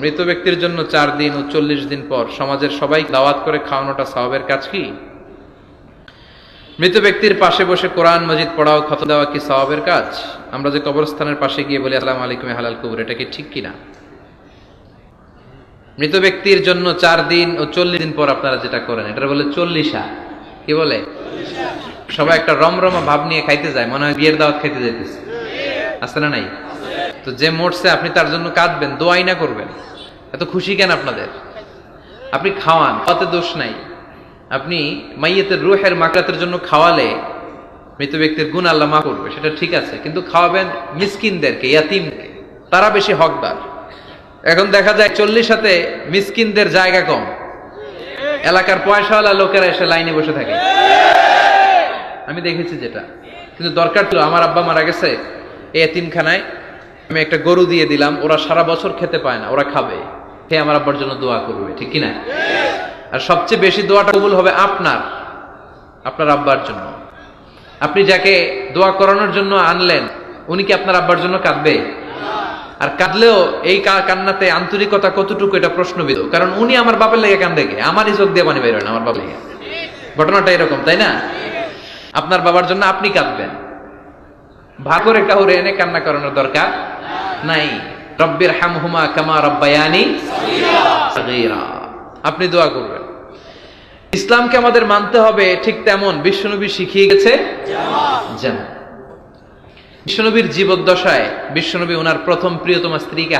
মৃত ব্যক্তির জন্য চার দিন ও চল্লিশ দিন পর সমাজের সবাই দাওয়াত করে খাওয়ানোটা সওয়াবের কাজ কি? মৃত ব্যক্তির পাশে বসে কোরআন মজিদ পড়াও ক্ষত দেওয়া কি সওয়াবের কাজ? আমরা যে কবরস্থানের পাশে গিয়ে বলি, আসসালামু আলাইকুম হালাল কবর এটা কি ঠিক কিনা? মৃত ব্যক্তির জন্য চার দিন ও চল্লিশ দিন পর আপনারা যেটা করেন এটা বলে চল্লিশা। কি বলে? সবাই একটা রমরমা ভাব নিয়ে খাইতে যায়, মনে হয় বিয়ের দাওয়াত খাইতে যাইতেছে। আছে না নাই? তো যে মরছে, আপনি তার জন্য কাঁদবেন, দোয়াই না করবেন। এত খুশি কেন আপনাদের? আপনি খাওয়ান, খাওয়াতে দোষ নাই। আপনি মাইয়েতের রুহের মাকরাতের জন্য খাওয়ালে মৃত ব্যক্তির গুণ আল্লাহ মা করবে, সেটা ঠিক আছে। কিন্তু খাওয়াবেন মিসকিনদেরকে, ইয়াতিমকে। তারা বেশি হকদার। এখন দেখা যায় চল্লিশ সাথে মিসকিনদের জায়গা কম। এলাকার পয়সাওয়ালা লোকেরা এসে লাইনে বসে থাকে। আমি দেখেছি যেটা। কিন্তু দরকার ছিল, আমার আব্বা মারা গেছে এই এতিমখানায়। আমি একটা গরু দিয়ে দিলাম, ওরা সারা বছর খেতে পায় না, ওরা খাবে। খেয়ে আমার আব্বার জন্য দোয়া করবে, ঠিক কিনা? আর সবচেয়ে বেশি দোয়াটা কবুল হবে আপনার আপনার আব্বার জন্য। আপনি যাকে দোয়া করানোর জন্য আনলেন, উনি কি আপনার আব্বার জন্য কাঁদবে? আর কাঁদলেও এই কান্নাতে আন্তরিকতা কতটুকু, এটা প্রশ্নবিদ কারণ উনি আমার বাপের লেগে কান্দে কে আমারই চোখ দিয়ে পানি বের হয় না আমার বাবার লেগে। ঘটনাটা এরকম, তাই না? আপনার বাবার জন্য আপনি কাঁদবেন। ভাগ করে কাউরে এনে কান্না করানোর দরকার নাই। রব্বির কামা রব্বায়ানি আপনি দোয়া করবেন। ইসলামকে আমাদের মানতে হবে ঠিক তেমন। বিশ্বনবী শিখিয়ে গেছে বিশ্বনবীর জীবদ্দশায় বিশ্বনবী ওনার প্রথম প্রিয়তমা স্ত্রীকে